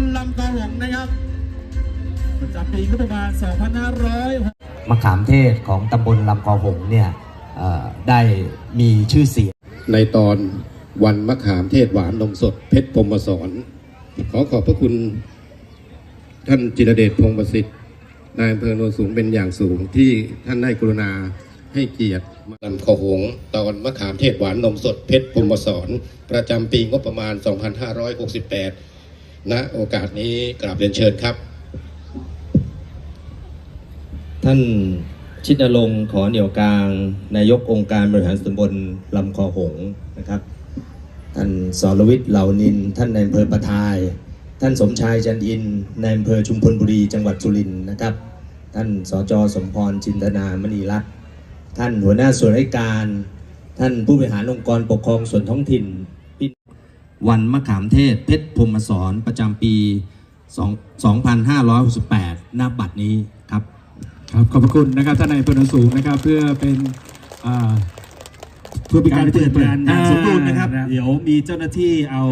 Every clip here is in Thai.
ลลำตาหงนะครับประจำปีก็ประมาณ 2,500มะขามเทศของตำบลลำคอหงเนี่ยได้มีชื่อเสียง ในตอนวันมะขามเทศหวานนมสดเพชรพรมศรขอขอบพระคุณท่านจิรเดชพงประสิทธิ์นายอำเภอโนนสูงเป็นอย่างสูงที่ท่านได้กรุณาให้เกียรติลำคอหงตอนมะขามเทศหวานนมสดเพชรพรมศรประจำปีงบประมาณ 2568 ณโอกาสนี้กราบเรียนเชิญครับ ท่านชิดนรงค์ขอเหนี่ยวกลาง นายกองค์การบริหารส่วนบลลำคอหงส์นะครับ ท่านสรวิทย์เหล่านิน ท่านในอำเภอประทาย ท่านสมชายจันอินในอำเภอชุมพลบุรีจังหวัดสุรินทร์นะครับ ท่านสจสมพรจินตนามณีรัตน์ท่านหัวหน้าส่วนราชการ ท่านผู้บริหารองค์กรปกครองส่วนท้องถิ่น วันมะขามเทศเพชรพรหมสอนประจำปี2 2568ณบัดนี้ครับครับขอบพระคุณนะครับท่านนายอำเภอโนนสูงนะครับเพื่อเป็นอ่าเพื่อเป็นการเปิดงานอย่างสมบูรณ์นะครับ เดี๋ยวมีเจ้าหน้าที่เอา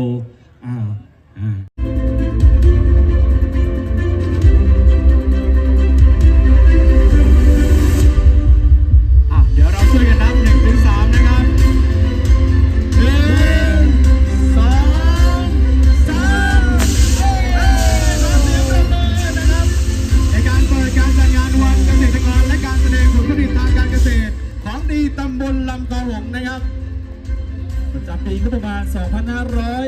ประจำปีก็ประมาณ 2,500